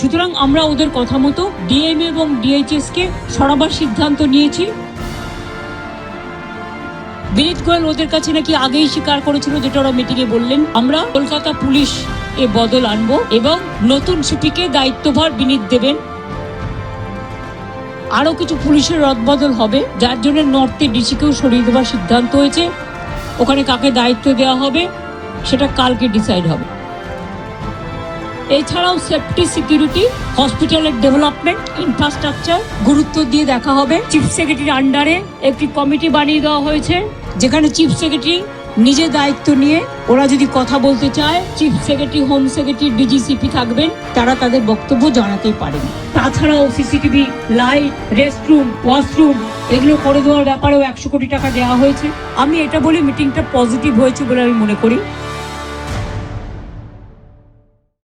সুতরাং আমরা ওদের কথা মতো ডিএম এবং ডিএইচএস কে সরাবার সিদ্ধান্ত নিয়েছি। বিনীত গোয়েল ওদের কাছে নাকি আগেই স্বীকার করেছিল, যেটা ওরা মিটিংয়ে বললেন। আমরা কলকাতা পুলিশ এ বদল আনব এবং নতুন সিপিকে দায়িত্বভার বিনীত দেবেন। আরও কিছু পুলিশের রদবদল হবে, যার জন্য নর্থে ডিসিকেও সরিয়ে দেওয়ার সিদ্ধান্ত হয়েছে। ওখানে কাকে দায়িত্ব দেওয়া হবে, সেটা কালকে ডিসাইড হবে। এছাড়াও সেফটি সিকিউরিটি হসপিটালের ডেভেলপমেন্ট ইনফ্রাস্ট্রাকচার গুরুত্ব দিয়ে দেখা হবে। চিফ সেক্রেটারির আন্ডারে একটি কমিটি বানিয়ে দেওয়া হয়েছে, যেখানে চিফ সেক্রেটারি নিজে দায়িত্ব নিয়ে ওরা যদি কথা বলতে চায় chief secretary home secretary DGCP থাকবেন, তারা তাদের বক্তব্য জানাতেই পারেন। তাছাড়াও সিসিটিভি লাইট রেস্টরুম ওয়াশরুম এগুলো করে দেওয়ার ব্যাপারেও একশো কোটি টাকা দেওয়া হয়েছে। আমি এটা বলি মিটিংটা পজিটিভ হয়েছে বলে আমি মনে করি।